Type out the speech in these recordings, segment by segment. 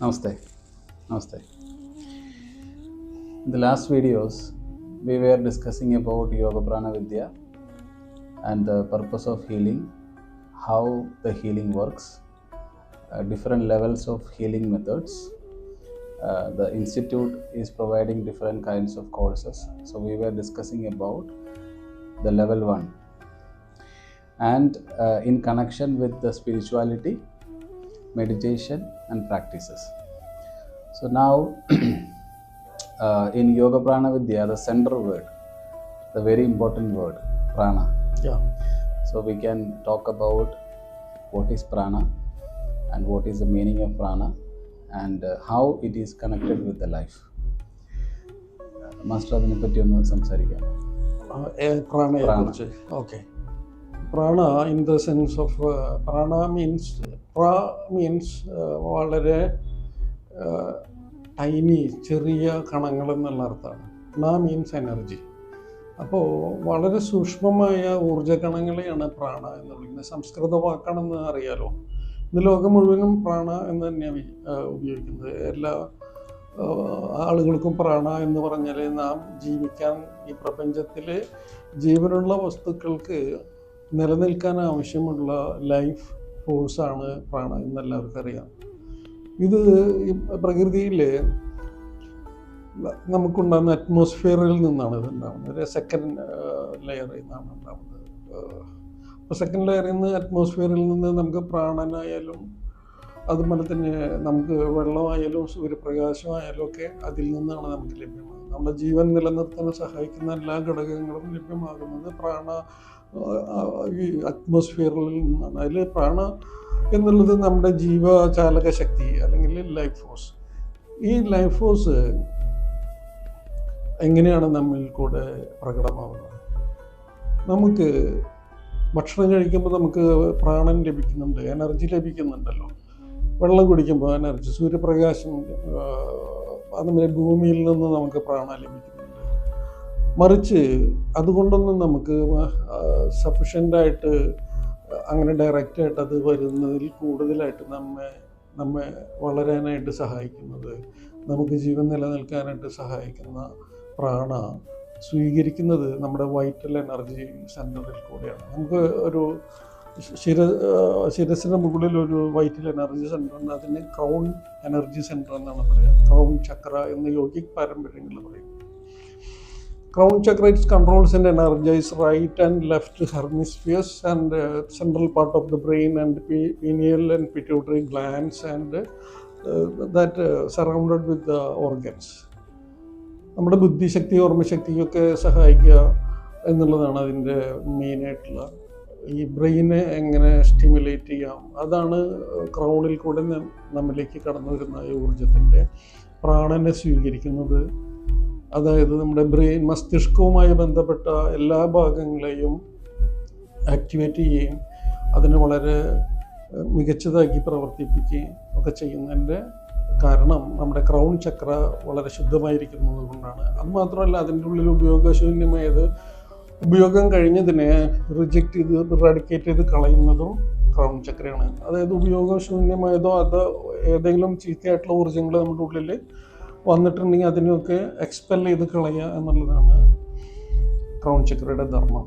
Namaste. Namaste. In the last videos, we were discussing about Yoga Prana Vidya and the purpose of healing, how the healing works, uh, different levels of healing methods. Uh, the institute is providing different kinds of courses. So, we were discussing about the level one and uh, in connection with the spirituality meditation and practices. So now, uh, in Yoga Prana Vidya, the center word, the very important word, prana. Yeah. So we can talk about what is prana and what is the meaning of prana and uh, how it is connected with the life. Master അതിനെ പറ്റി ഒന്ന് സംസാരിക്കാം പ്രാണയെ കുറിച്ച് okay prana in the sense of prana means pra means വളരെ tiny ചെറിയ കണങ്ങൾ എന്നുള്ള അർത്ഥമാണ്. നാ മീൻസ് എനർജി അപ്പോൾ വളരെ സൂക്ഷ്മമായ ഊർജ കണങ്ങളെയാണ് പ്രാണ എന്ന് വിളിക്കുന്നത് സംസ്കൃത വാക്കാണെന്ന് അറിയാലോ. ഇന്ന് ലോകം മുഴുവനും പ്രാണ എന്ന് തന്നെയാണ് ഉപയോഗിക്കുന്നത്. എല്ലാ ആളുകൾക്കും പ്രാണ എന്ന് പറഞ്ഞാൽ നാം ജീവിക്കാൻ ഈ പ്രപഞ്ചത്തിൽ ജീവനുള്ള വസ്തുക്കൾക്ക് നിലനിൽക്കാൻ ആവശ്യമുള്ള ലൈഫ് ഫോഴ്സാണ് എന്ന് എല്ലാവർക്കും അറിയാം. ഇത് പ്രകൃതിയിൽ നമുക്കുണ്ടാകുന്ന അറ്റ്മോസ്ഫിയറിൽ നിന്നാണ് ഇത് ഒരു സെക്കൻഡ് ലെയറിൽ നിന്നാണ് ഉണ്ടാകുന്നത് അപ്പോൾ സെക്കൻഡ് ലെയറിൽ നിന്ന് അറ്റ്മോസ്ഫിയറിൽ നിന്ന് നമുക്ക് പ്രാണനായാലും അതുപോലെ തന്നെ നമുക്ക് വെള്ളമായാലും സൂര്യപ്രകാശമായാലും ഒക്കെ അതിൽ നിന്നാണ് നമുക്ക് ലഭ്യമാകുന്നത്. നമ്മുടെ ജീവൻ നിലനിർത്താൻ സഹായിക്കുന്ന എല്ലാ ഘടകങ്ങളും ലഭ്യമാകുന്നത് പ്രാണ ഈ അറ്റ്മോസ്ഫിയറിൽ നിന്നാണ്. അതിൽ പ്രാണ എന്നുള്ളത് നമ്മുടെ ജീവചാലക ശക്തി അല്ലെങ്കിൽ ലൈഫ് ഫോഴ്സ് ഈ ലൈഫ് ഫോഴ്സ് എങ്ങനെയാണ് നമ്മിൽ കൂടെ പ്രകടമാവുന്നത്? നമുക്ക് ഭക്ഷണം കഴിക്കുമ്പോൾ നമുക്ക് പ്രാണൻ ലഭിക്കുന്നുണ്ട് എനർജി ലഭിക്കുന്നുണ്ടല്ലോ. വെള്ളം കുടിക്കുമ്പോൾ എനർജി സൂര്യപ്രകാശം അതുപോലെ ഭൂമിയിൽ നിന്ന് നമുക്ക് പ്രാണ ലഭിക്കുന്നുണ്ട് മറിച്ച് അതുകൊണ്ടൊന്നും നമുക്ക് സഫിഷ്യന്റായിട്ട് അങ്ങനെ ഡയറക്റ്റായിട്ട് അത് വരുന്നതിൽ കൂടുതലായിട്ട് നമ്മെ നമ്മെ വളരാനായിട്ട് സഹായിക്കുന്നത് നമുക്ക് ജീവൻ നിലനിൽക്കാനായിട്ട് സഹായിക്കുന്ന പ്രാണ സ്വീകരിക്കുന്നത് നമ്മുടെ വൈറ്റൽ എനർജി സെന്ററിൽ കൂടെയാണ്. നമുക്ക് ഒരു ശിര ശിരസിന് മുകളിൽ ഒരു വൈറ്റൽ എനർജി സെന്റർ ഉണ്ട്. അതിന് ക്രൗൺ എനർജി സെന്റർ എന്നാണ് പറയുക. ക്രൗൺ ചക്ര എന്ന് യോഗിക് പാരമ്പര്യങ്ങൾ പറയും crown chakra it's controls and energise right and left hemispheres and central part of the brain and pineal and pituitary glands and that surrounded with the organs നമ്മുടെ ബുദ്ധിശക്തി ഓർമ്മശക്തിയൊക്കെ സഹായിക്കുക എന്നുള്ളതാണ് അതിന്റെ മെയിനായിട്ടുള്ള. ഈ ബ്രെയിനെ എങ്ങനെ സ്റ്റിമുലേറ്റ് ചെയ്യാം അതാണ് ക്രൗണിൽ കൂടെ നമ്മിലേക്ക് കടന്നു വരുന്ന ഈ ഊർജത്തിന്റെ പ്രാണനെ സ്വീകരിക്കുന്നത്. അതായത് നമ്മുടെ ബ്രെയിൻ മസ്തിഷ്കവുമായി ബന്ധപ്പെട്ട എല്ലാ ഭാഗങ്ങളെയും ആക്ടിവേറ്റ് ചെയ്യുകയും അതിനെ വളരെ മികച്ചതാക്കി പ്രവർത്തിപ്പിക്കുകയും ഒക്കെ ചെയ്യുന്നതിന്റെ കാരണം നമ്മുടെ ക്രൗൺ ചക്ര വളരെ ശുദ്ധമായിരിക്കുന്നത് കൊണ്ടാണ്. അത് മാത്രമല്ല അതിന്റെ ഉള്ളിൽ ഉപയോഗശൂന്യമായത് ഉപയോഗം കഴിഞ്ഞതിനെ റിജക്റ്റ് ചെയ്ത് റാഡിക്കേറ്റ് ചെയ്ത് കളയുന്നതും ക്രൗൺ ചക്രയാണ്. അതായത് ഉപയോഗശൂന്യമായതോ അത് ഏതെങ്കിലും ചീത്തയായിട്ടുള്ള ഊർജങ്ങൾ നമ്മുടെ ഉള്ളിൽ വന്നിട്ടുണ്ടെങ്കിൽ അതിനെയൊക്കെ എക്സ്പെൽ ചെയ്ത് കളയുക എന്നുള്ളതാണ് ക്രൗൺ ചക്രയുടെ ധർമ്മം.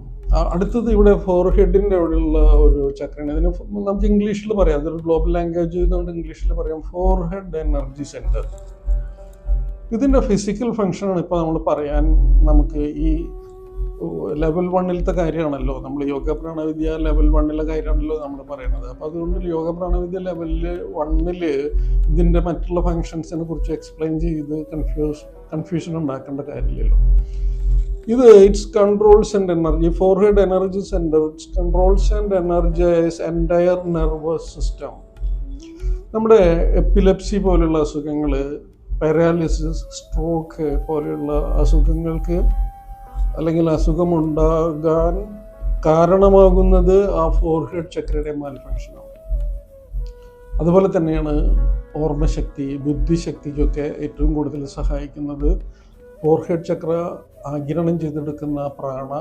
അടുത്തത് ഇവിടെ ഫോർ ഹെഡിന്റെ അവിടെയുള്ള ഒരു ചക്രയാണ് ഇതിന് നമുക്ക് ഇംഗ്ലീഷിൽ പറയാം. അതൊരു ഗ്ലോബൽ ലാംഗ്വേജ് ചെയ്തുകൊണ്ട് ഇംഗ്ലീഷിൽ പറയാം ഫോർ ഹെഡ് എനർജി സെന്റർ ഇതിന്റെ ഫിസിക്കൽ ഫങ്ഷനാണ് ഇപ്പോൾ നമ്മൾ പറയാൻ നമുക്ക് ഈ ലെവൽ വണ്ണിലത്തെ കാര്യമാണല്ലോ. നമ്മൾ യോഗ പ്രാണവിദ്യ ലെവൽ വണ്ണിലെ കാര്യമാണല്ലോ നമ്മൾ പറയുന്നത് അപ്പോൾ അതുകൊണ്ട് യോഗ പ്രാണവിദ്യ ലെവലിൽ വണ്ണിൽ ഇതിന്റെ മറ്റുള്ള ഫങ്ഷൻസിനെ കുറിച്ച് എക്സ്പ്ലെയിൻ ചെയ്ത് കൺഫ്യൂസ് കൺഫ്യൂഷൻ ഉണ്ടാക്കേണ്ട കാര്യമില്ലല്ലോ. ഇത് it's controls and energy forehead energy centre it's controls and energise entire nervous system നമ്മുടെ എപ്പിലെപ്സി പോലുള്ള അസുഖങ്ങൾ പാരാലിസിസ് സ്ട്രോക്ക് പോലെയുള്ള അസുഖങ്ങൾക്ക് അല്ലെങ്കിൽ അസുഖമുണ്ടാകാൻ കാരണമാകുന്നത് ആ ഫോർഹെഡ് ചക്രയുടെ മാൽഫങ്ഷനാണ് അതുപോലെ തന്നെയാണ് ഓർമ്മശക്തി ബുദ്ധിശക്തിക്കൊക്കെ ഏറ്റവും കൂടുതൽ സഹായിക്കുന്നത് ഫോർഹെഡ് ചക്ര ആഗിരണം ചെയ്തെടുക്കുന്ന പ്രാണ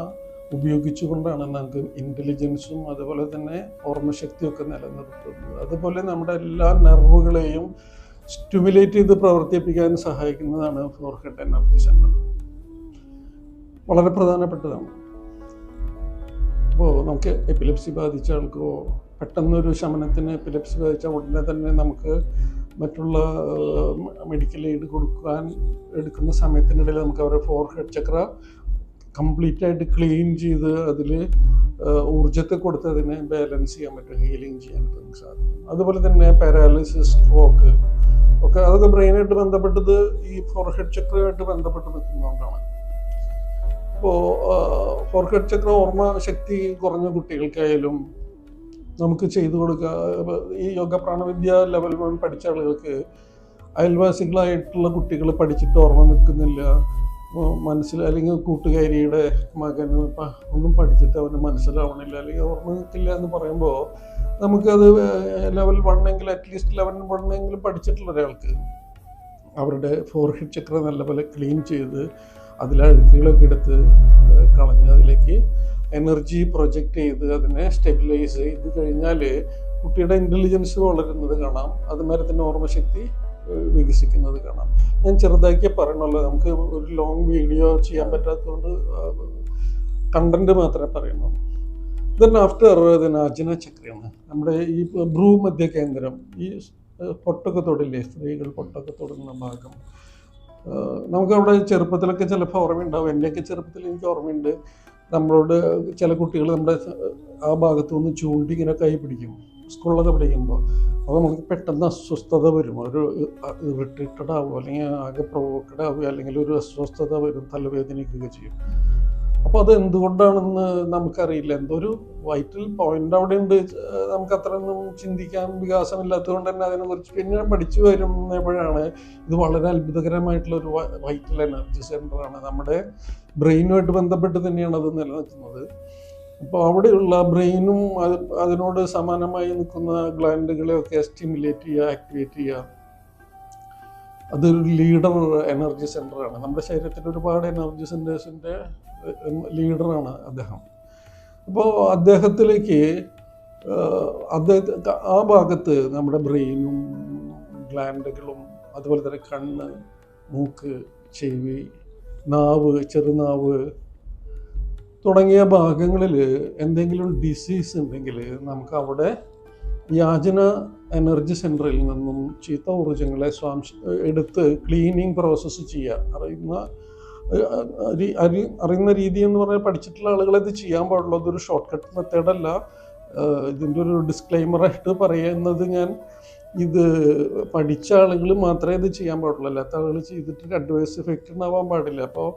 ഉപയോഗിച്ചുകൊണ്ടാണ് നമുക്ക് ഇന്റലിജൻസും അതുപോലെ തന്നെ ഓർമ്മശക്തിയൊക്കെ നിലനിർത്തുന്നത്. അതുപോലെ നമ്മുടെ എല്ലാ നെർവുകളെയും സ്റ്റിമുലേറ്റ് ചെയ്ത് പ്രവർത്തിപ്പിക്കാൻ സഹായിക്കുന്നതാണ് ഫോർഹെഡ് എനർജി സെന്റർ വളരെ പ്രധാനപ്പെട്ടതാണ്. അപ്പോൾ നമുക്ക് എപ്പിലെപ്സി ബാധിച്ച ആൾക്കോ പെട്ടെന്നൊരു ശമനത്തിന് എപ്പിലെപ്സി ബാധിച്ച ഉടനെ തന്നെ നമുക്ക് മറ്റുള്ള മെഡിക്കൽ എയ്ഡ് കൊടുക്കാൻ എടുക്കുന്ന സമയത്തിനിടയിൽ നമുക്ക് അവരുടെ ഫോർ ഹെഡ് ചക്ര കംപ്ലീറ്റ് ആയിട്ട് ക്ലീൻ ചെയ്ത് അതിൽ ഊർജത്തെ കൊടുത്ത് അതിനെ ബാലൻസ് ചെയ്യാൻ പറ്റും ഹീലിംഗ് ചെയ്യാൻ നമുക്ക് സാധിക്കും അതുപോലെ തന്നെ പാരാലിസിസ് സ്ട്രോക്ക് ഒക്കെ. അതൊക്കെ ബ്രെയിനായിട്ട് ബന്ധപ്പെട്ടത് ഈ ഫോർ ഹെഡ് ചക്രമായിട്ട് ബന്ധപ്പെട്ട് നിൽക്കുന്നതുകൊണ്ടാണ്. ഇപ്പോൾ ഫോർഹെഡ് ചക്ര ഓർമ്മ ശക്തി കുറഞ്ഞ കുട്ടികൾക്കായാലും നമുക്ക് ചെയ്തു കൊടുക്കുക ഈ യോഗ പ്രാണവിദ്യ ലെവൽ വൺ പഠിച്ച ആളുകൾക്ക് അയൽവാസികളായിട്ടുള്ള കുട്ടികൾ പഠിച്ചിട്ട് ഓർമ്മ നിൽക്കുന്നില്ല. മനസ്സിൽ അല്ലെങ്കിൽ കൂട്ടുകാരിയുടെ മകൻ ഒന്നും പഠിച്ചിട്ട് അവന് മനസ്സിലാവണില്ല അല്ലെങ്കിൽ ഓർമ്മ നിൽക്കില്ല എന്ന് പറയുമ്പോൾ നമുക്കത് ലെവൽ വൺ എങ്കിൽ അറ്റ്ലീസ്റ്റ് ലെവൽ വൺ എങ്കിലും പഠിച്ചിട്ടുള്ള ഒരാൾക്ക് അവരുടെ ഫോർഹെഡ് ചക്ര നല്ലപോലെ ക്ലീൻ ചെയ്ത് അതിലെ അഴുക്കുകളൊക്കെ എടുത്ത് കളഞ്ഞ് അതിലേക്ക് എനർജി പ്രൊജക്റ്റ് ചെയ്ത് അതിനെ സ്റ്റെബിലൈസ് ചെയ്ത് കഴിഞ്ഞാൽ കുട്ടിയുടെ ഇന്റലിജൻസ് വളരുന്നത് കാണാം. അതുമാതിരി തന്നെ ഓർമ്മശക്തി വികസിക്കുന്നത് കാണാം. ഞാൻ ചെറുതാക്കി പറയണല്ലോ നമുക്ക് ഒരു ലോങ് വീഡിയോ ചെയ്യാൻ പറ്റാത്തതുകൊണ്ട് കണ്ടന്റ് മാത്രമേ പറയുന്നു ദെൻ ആഫ്റ്റർ അജന ചക്രയാണ്. നമ്മുടെ ഈ ഭ്രൂമധ്യ കേന്ദ്രം ഈ പൊട്ടൊക്കെ തൊടില്ലേ സ്ത്രീകൾ പൊട്ടൊക്കെ തൊടുന്ന ഭാഗം. നമുക്കവിടെ ചെറുപ്പത്തിലൊക്കെ ചിലപ്പോൾ ഓർമ്മയുണ്ടാവും. എന്റെയൊക്കെ ചെറുപ്പത്തിൽ എനിക്ക് ഓർമ്മയുണ്ട്. നമ്മളോട് ചില കുട്ടികൾ നമ്മുടെ ആ ഭാഗത്തു നിന്ന് ചൂണ്ടി ഇങ്ങനെ കൈ പിടിക്കും. സ്കൂളിലൊക്കെ പഠിക്കുമ്പോൾ അപ്പോൾ നമുക്ക് പെട്ടെന്ന് അസ്വസ്ഥത വരും. ഒരു ഇറിറ്റേറ്റഡ് ആവുക അല്ലെങ്കിൽ ആകെ പ്രൊവോക്കഡ് ആവുക അല്ലെങ്കിൽ ഒരു അസ്വസ്ഥത വരും തലവേദനിക്കുകയൊക്കെ ചെയ്യും. അപ്പോൾ അത് എന്തുകൊണ്ടാണെന്ന് നമുക്കറിയില്ല. എന്തോ ഒരു വൈറ്റൽ പോയിന്റ് അവിടെ ഉണ്ട് നമുക്ക് അത്രയൊന്നും ചിന്തിക്കാൻ വികാസമില്ലാത്തതുകൊണ്ട് തന്നെ അതിനെക്കുറിച്ച് പിന്നെ പഠിച്ചു വരുമ്പോഴാണ് ഇത് വളരെ അത്ഭുതകരമായിട്ടുള്ള ഒരു വൈറ്റൽ എനർജി സെന്ററാണ് നമ്മുടെ ബ്രെയിനുമായിട്ട് ബന്ധപ്പെട്ട് തന്നെയാണ് അത് നിലനിൽക്കുന്നത്. അപ്പോൾ അവിടെയുള്ള ബ്രെയിനും അത് അതിനോട് സമാനമായി നിൽക്കുന്ന ഗ്ലാൻഡുകളെയൊക്കെ സ്റ്റിമുലേറ്റ് ചെയ്യുക ആക്ടിവേറ്റ് ചെയ്യുക. അതൊരു ലീഡർ എനർജി സെന്ററാണ് നമ്മുടെ ശരീരത്തിൽ ഒരുപാട് എനർജി സെന്റേഴ്സിന്റെ ലീഡറാണ് അദ്ദേഹം. അപ്പോൾ അദ്ദേഹത്തിലേക്ക് അദ്ദേഹത്തെ ആ ഭാഗത്ത് നമ്മുടെ ബ്രെയിനും ഗ്ലാൻഡുകളും അതുപോലെ തന്നെ കണ്ണ് മൂക്ക് ചെവി നാവ് ചെറുനാവ് തുടങ്ങിയ ഭാഗങ്ങളിൽ എന്തെങ്കിലും ഡിസീസ് ഉണ്ടെങ്കിൽ നമുക്ക് അവിടെ യാചന എനർജി സെന്ററിൽ നിന്നും ചീത്ത ഊർജങ്ങളെ സ്വാംശ എടുത്ത് ക്ലീനിങ് പ്രോസസ്സ് ചെയ്യുക അറിയുന്ന അരി അറിയുന്ന രീതി എന്ന് പറഞ്ഞാൽ പഠിച്ചിട്ടുള്ള ആളുകൾ ഇത് ചെയ്യാൻ പാടുള്ളൂ. അതൊരു ഷോർട്ട് കട്ട് മെത്തേഡല്ല ഇതിന്റെ ഒരു ഡിസ്ക്ലൈമറായിട്ട് പറയുന്നത് ഞാൻ ഇത് പഠിച്ച ആളുകൾ മാത്രമേ ഇത് ചെയ്യാൻ പാടുള്ളൂ. അല്ലാത്ത ആളുകൾ ചെയ്തിട്ട് അഡ്വൈസ് എഫക്റ്റ് ഉണ്ടാവാൻ പാടില്ല. അപ്പോൾ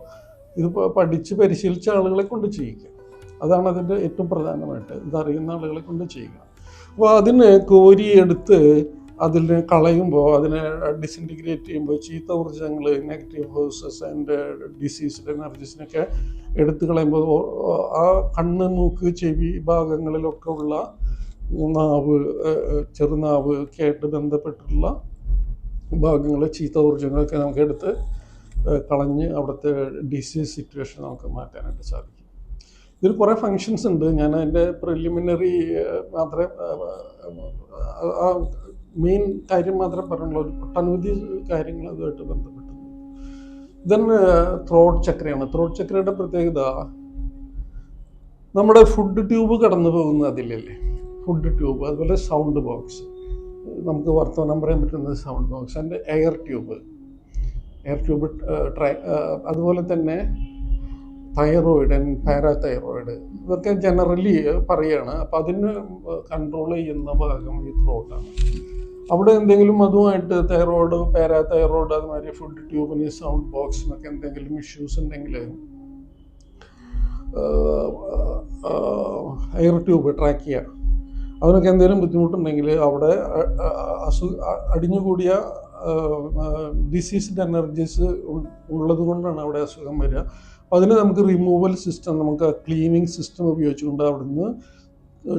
ഇത് പഠിച്ച് പരിശീലിച്ച ആളുകളെ കൊണ്ട് ചെയ്യിക്കുക അതാണ് അതിന്റെ ഏറ്റവും പ്രധാനമായിട്ട്. ഇതറിയുന്ന ആളുകളെ കൊണ്ട് ചെയ്യുക. അപ്പോൾ അതിന് കോരിയെടുത്ത് അതിനെ കളയുമ്പോൾ അതിനെ ഡിസിന്റിഗ്രേറ്റ് ചെയ്യുമ്പോൾ ചീത്ത ഊർജങ്ങൾ നെഗറ്റീവ് ഫോഴ്സസ് ആൻഡ് ഡിസീസ്ഡ് എനർജീസിനൊക്കെ എടുത്തു കളയുമ്പോൾ ആ കണ്ണ് മൂക്ക് ചെവി ഭാഗങ്ങളിലൊക്കെ ഉള്ള നാവ് ചെറുനാവ് ഒക്കെ ആയിട്ട് ബന്ധപ്പെട്ടുള്ള ഭാഗങ്ങൾ ചീത്ത ഊർജങ്ങളൊക്കെ നമുക്ക് എടുത്ത് കളഞ്ഞ് അവിടുത്തെ ഡിസീസ് സിറ്റുവേഷൻ നമുക്ക് മാറ്റാനായിട്ട് സാധിക്കും. ഇതിൽ കുറേ ഫങ്ഷൻസ് ഉണ്ട്. ഞാൻ അതിന്റെ പ്രിലിമിനറി മാത്രമേ മെയിൻ കാര്യം മാത്രമേ പറഞ്ഞുള്ള ഒരു ഒട്ടനവധി കാര്യങ്ങൾ അതുമായിട്ട് ബന്ധപ്പെട്ടു. ദെൻ ത്രോട്ട് ചക്രയാണ്. ത്രോട്ട് ചക്രയുടെ പ്രത്യേകത നമ്മുടെ ഫുഡ് ട്യൂബ് കടന്നു പോകുന്ന അതിലല്ലേ? ഫുഡ് ട്യൂബ് അതുപോലെ സൗണ്ട് ബോക്സ് നമുക്ക് വർത്തമാനം പറയാൻ പറ്റുന്നത് സൗണ്ട് ബോക്സ് അതിന്റെ എയർ ട്യൂബ് എയർ ട്യൂബ് ട്രൈ അതുപോലെ തന്നെ തൈറോയിഡ് ആൻഡ് പാരാതൈറോയിഡ് ഇതൊക്കെ ജനറലി പറയുകയാണ് അപ്പം അതിന് കൺട്രോൾ ചെയ്യുന്ന ഭാഗം ഈ ത്രോട്ടാണ് അവിടെ എന്തെങ്കിലും അതുമായിട്ട് തൈറോയിഡ് പാരാതൈറോയിഡ് അതുമാതിരി ഫുഡ് ട്യൂബിന് സൗണ്ട് ബോക്സിനൊക്കെ എന്തെങ്കിലും ഇഷ്യൂസ് ഉണ്ടെങ്കിൽ എയർ ട്യൂബ് ട്രാക്ക് ചെയ്യുക അതിനൊക്കെ എന്തെങ്കിലും ബുദ്ധിമുട്ടുണ്ടെങ്കിൽ അവിടെ അസു അടിഞ്ഞുകൂടിയ ഡിസീസ്ഡ് എനർജീസ് ഉള്ളത് കൊണ്ടാണ് അവിടെ അസുഖം വരിക. അതിന് നമുക്ക് റിമൂവൽ സിസ്റ്റം നമുക്ക് ക്ലീനിങ് സിസ്റ്റം ഉപയോഗിച്ചുകൊണ്ട് അവിടുന്ന്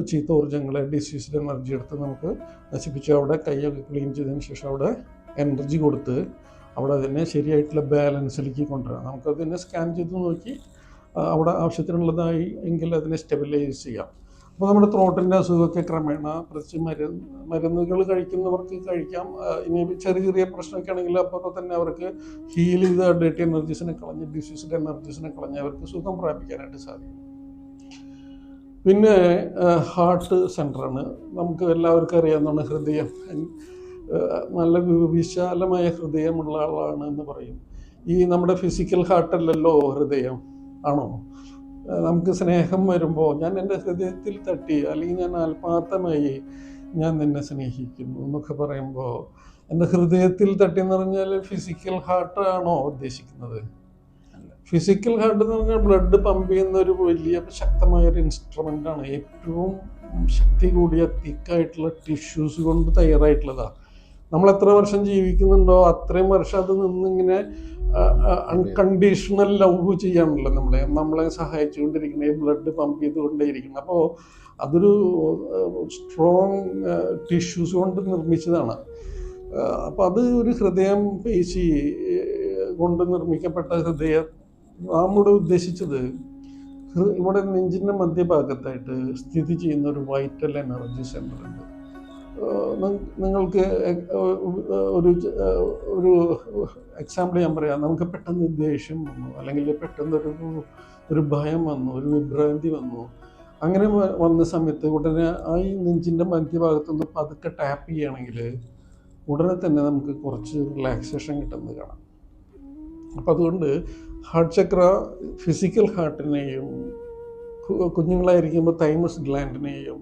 ചീത്ത ഊർജങ്ങളെ ഡിസീസ്ഡ് എനർജി എടുത്ത് നമുക്ക് നശിപ്പിച്ച് അവിടെ കൈയൊക്കെ ക്ലീൻ ചെയ്തതിന് ശേഷം അവിടെ എനർജി കൊടുത്ത് അവിടെ അതിനെ ശരിയായിട്ടുള്ള ബാലൻസിലേക്ക് കൊണ്ടുവരാം നമുക്കതിനെ സ്കാൻ ചെയ്ത് നോക്കി അവിടെ ആവശ്യത്തിനുള്ളതായി എങ്കിൽ അതിനെ സ്റ്റെബിലൈസ് ചെയ്യാം. അപ്പോൾ നമ്മുടെ ത്രോട്ടിന്റെ അസുഖമൊക്കെ ക്രമേണ പ്രത്യേകിച്ച് മരുന്ന് മരുന്നുകൾ കഴിക്കുന്നവർക്ക് കഴിക്കാം. ഇനി ചെറിയ ചെറിയ പ്രശ്നമൊക്കെ ആണെങ്കിൽ അപ്പോൾ തന്നെ അവർക്ക് ഹീൽ ചെയ്ത് ഡേറ്റ് എനർജീസിനെ കളഞ്ഞ് ഡിസീസ്ഡ് എനർജീസിനെ കളഞ്ഞ് അവർക്ക് സുഖം പ്രാപിക്കാനായിട്ട് സാധിക്കും. പിന്നെ ഹാർട്ട് സെന്ററാണ് നമുക്ക് എല്ലാവർക്കും അറിയാവുന്നതാണ് ഹൃദയം. നല്ല വിശാലമായ ഹൃദയമുള്ള ആളാണ് എന്ന് പറയും. ഈ നമ്മുടെ ഫിസിക്കൽ ഹാർട്ടല്ലല്ലോ ഹൃദയം ആണോ? നമുക്ക് സ്നേഹം വരുമ്പോൾ ഞാൻ എന്റെ ഹൃദയത്തിൽ തട്ടി അല്ലെങ്കിൽ ഞാൻ ആത്മാർത്ഥമായി ഞാൻ നിന്നെ സ്നേഹിക്കുന്നു എന്നൊക്കെ പറയുമ്പോൾ എന്റെ ഹൃദയത്തിൽ തട്ടി എന്ന് പറഞ്ഞാൽ ഫിസിക്കൽ ഹാർട്ടാണോ ഉദ്ദേശിക്കുന്നത്? ഫിസിക്കൽ ഹാർട്ട് എന്ന് പറഞ്ഞാൽ ബ്ലഡ് പമ്പ് ചെയ്യുന്ന ഒരു വലിയ ശക്തമായ ഒരു ഇൻസ്ട്രുമെന്റ് ആണ്. ഏറ്റവും ശക്തി കൂടിയ തിക്കായിട്ടുള്ള ടിഷ്യൂസ് കൊണ്ട് തയ്യാറായിട്ടുള്ളതാണ് നമ്മൾ എത്ര വർഷം ജീവിക്കുന്നുണ്ടോ അത്രയും വർഷം അത് നിന്നിങ്ങനെ അൺകണ്ടീഷണൽ ലവ് ചെയ്യാണല്ലോ നമ്മളെ നമ്മളെ സഹായിച്ചുകൊണ്ടിരിക്കുന്ന ഈ ബ്ലഡ് പമ്പ് ചെയ്തുകൊണ്ടേയിരിക്കണം അപ്പോൾ അതൊരു സ്ട്രോങ് ടിഷ്യൂസ് കൊണ്ട് നിർമ്മിച്ചതാണ്. അപ്പോൾ അത് ഒരു ഹൃദയം പേശി കൊണ്ട് നിർമ്മിക്കപ്പെട്ട ഹൃദയം നമ്മുടെ ഉദ്ദേശിച്ചത് ഇവിടെ നെഞ്ചിന്റെ മധ്യഭാഗത്തായിട്ട് സ്ഥിതി ചെയ്യുന്ന ഒരു വൈറ്റൽ എനർജി സെന്റർ ഉണ്ട്. നിങ്ങൾക്ക് ഒരു ഒരു എക്സാമ്പിൾ ഞാൻ പറയാം. നമുക്ക് പെട്ടെന്ന് ദേഷ്യം വന്നു അല്ലെങ്കിൽ പെട്ടെന്ന് ഒരു ഒരു ഭയം വന്നു ഒരു വിഭ്രാന്തി വന്നു. അങ്ങനെ വന്ന സമയത്ത് ഉടനെ ആ ഈ നെഞ്ചിന്റെ മധ്യഭാഗത്തുനിന്ന് പതുക്കെ ടാപ്പ് ചെയ്യുകയാണെങ്കിൽ ഉടനെ തന്നെ നമുക്ക് കുറച്ച് റിലാക്സേഷൻ കിട്ടുന്നത് കാണാം. അപ്പം അതുകൊണ്ട് ഹാർട്ട് ചക്ര ഫിസിക്കൽ ഹാർട്ടിനെയും കുഞ്ഞുങ്ങളായിരിക്കുമ്പോൾ തൈമസ് ഗ്ലാൻഡിനെയും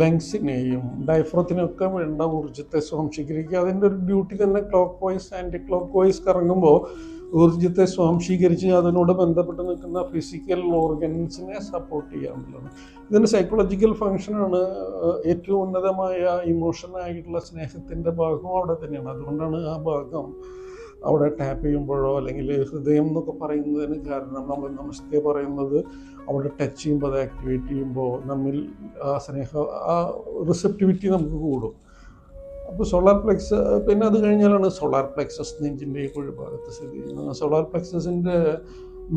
ലങ്സിനെയും ഡയഫ്രത്തിനൊക്കെ വേണ്ട ഊർജത്തെ സ്വാംശീകരിക്കുക. അതിന്റെ ഒരു ഡ്യൂട്ടി തന്നെ clockwise anticlockwise കറങ്ങുമ്പോൾ ഊർജത്തെ സ്വാംശീകരിച്ച് അതിനോട് ബന്ധപ്പെട്ട് നിൽക്കുന്ന ഫിസിക്കൽ ഓർഗൻസിനെ സപ്പോർട്ട് ചെയ്യുക പറ്റുന്നത് ഇതിന്റെ സൈക്കോളജിക്കൽ ഫങ്ഷനാണ് ഏറ്റവും ഉന്നതമായ ഇമോഷനായിട്ടുള്ള സ്നേഹത്തിന്റെ ഭാഗം അവിടെ തന്നെയാണ്. അതുകൊണ്ടാണ് ആ ഭാഗം അവിടെ ടാപ്പ് ചെയ്യുമ്പോഴോ അല്ലെങ്കിൽ ഹൃദയം എന്നൊക്കെ പറയുന്നതിന് കാരണം നമ്മൾ നമസ്തേ പറയുന്നത് അവിടെ ടച്ച് ചെയ്യുമ്പോൾ അത് ആക്ടിവേറ്റ് ചെയ്യുമ്പോൾ നമ്മിൽ ആ സ്നേഹ ആ റിസെപ്റ്റിവിറ്റി നമുക്ക് കൂടും. അപ്പോൾ സോളാർ പ്ലെക്സ് പിന്നെ അത് കഴിഞ്ഞാലാണ് സോളാർ പ്ലെക്സസ് നെഞ്ചിന്റെ ഈ കുഴിഭാഗത്ത് സ്ഥിതി ചെയ്യുന്നത്. Solar പ്ലെക്സസിന്റെ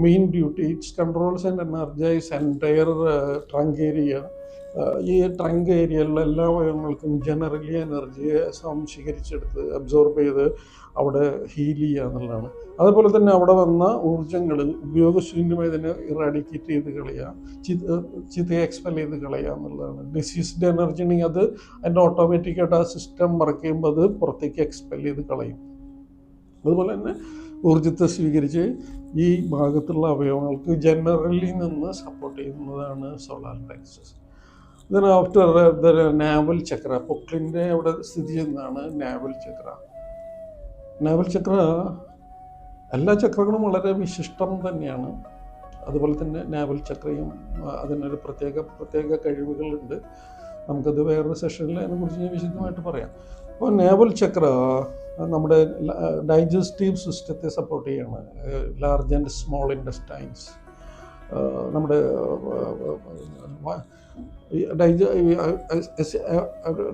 main duty it's controls and energise entire trunk area ഈ ട്രങ്ക് ഏരിയയിലുള്ള എല്ലാ അവയവങ്ങൾക്കും ജനറലി എനർജിയെ സംശീകരിച്ചെടുത്ത് അബ്സോർബ് ചെയ്ത് അവിടെ ഹീൽ ചെയ്യുക എന്നുള്ളതാണ്. അതുപോലെ തന്നെ അവിടെ വന്ന ഊർജങ്ങൾ തന്നെ ഇറാഡിക്കേറ്റ് ചെയ്ത് കളയുക ചിത ചിതയെ എക്സ്പെൽ ചെയ്ത് കളയുക എന്നുള്ളതാണ്. ഡിസീസ്ഡ് എനർജി ഉണ്ടെങ്കിൽ അത് അതിന്റെ ഓട്ടോമാറ്റിക്കായിട്ട് ആ സിസ്റ്റം വർക്ക് ചെയ്യുമ്പോൾ അത് പുറത്തേക്ക് എക്സ്പെൽ ചെയ്ത് കളയും. അതുപോലെ തന്നെ ഊർജത്തെ സ്വീകരിച്ച് ഈ ഭാഗത്തുള്ള അവയവങ്ങൾക്ക് ജനറലി നിന്ന് സപ്പോർട്ട് ചെയ്യുന്നതാണ് solar plexus then after the navel chakra പൊക്ലിന്റെ അവിടെ സ്ഥിതി ചെയ്യുന്നതാണ് നാവൽ ചക്ര നാവൽ ചക്ര എല്ലാ ചക്രങ്ങളും വളരെ വിശിഷ്ടം തന്നെയാണ്. അതുപോലെ തന്നെ നാവൽ ചക്രയും അതിനൊരു പ്രത്യേക പ്രത്യേക കഴിവുകളുണ്ട്. നമുക്കത് വേറൊരു സെഷനിൽ അതിനെക്കുറിച്ച് ഞാൻ വിശദമായിട്ട് പറയാം. അപ്പോൾ നാവൽ ചക്ര നമ്മുടെ ഡൈജസ്റ്റീവ് സിസ്റ്റത്തെ സപ്പോർട്ട് ചെയ്യാണ്. ലാർജ് ആൻഡ് സ്മോൾ ഇൻഡസ്റ്റൈൻസ് നമ്മുടെ